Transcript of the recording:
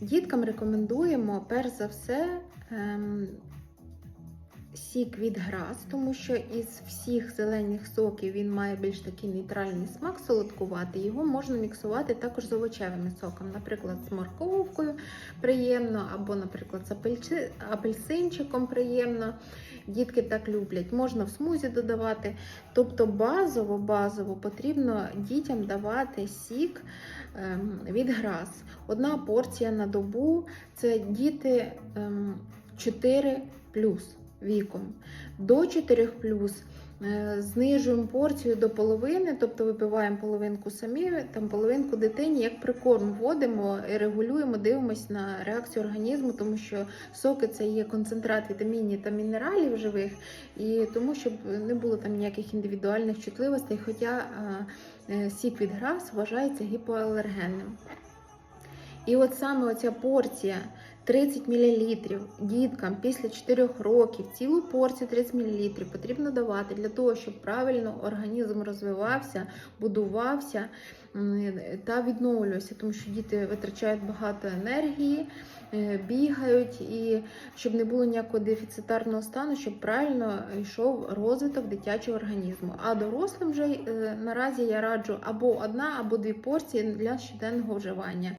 Діткам рекомендуємо перш за все ем, сік від грас, тому що із всіх зелених соків він має більш такий нейтральний смак, солодкуватий. Його можна міксувати також з овочевими соком, наприклад, з морковкою приємно, або, наприклад, з апельсинчиком приємно. Дітки так люблять. Можна в смузі додавати. Тобто базово, базово потрібно дітям давати сік ем, від грас. Одна порція на добу це діти ем, 4 віком. До 4 е, знижуємо порцію до половини, тобто випиваємо половинку самі, там половинку дитині, як прикорм вводимо, регулюємо, дивимося на реакцію організму, тому що соки це є концентрат вітамінів та мінералів живих, і тому, щоб не було там ніяких індивідуальних чутливостей, хоча е, сік від грас вважається гіпоалергенним. І от саме оця порція 30 мл діткам після 4 років, цілу порцію 30 мл потрібно давати для того, щоб правильно організм розвивався, будувався та відновлювався, тому що діти витрачають багато енергії, е, бігають, і щоб не було ніякого дефіцитарного стану, щоб правильно йшов розвиток дитячого організму. А дорослим вже е, наразі я раджу або одна, або дві порції для щоденного вживання.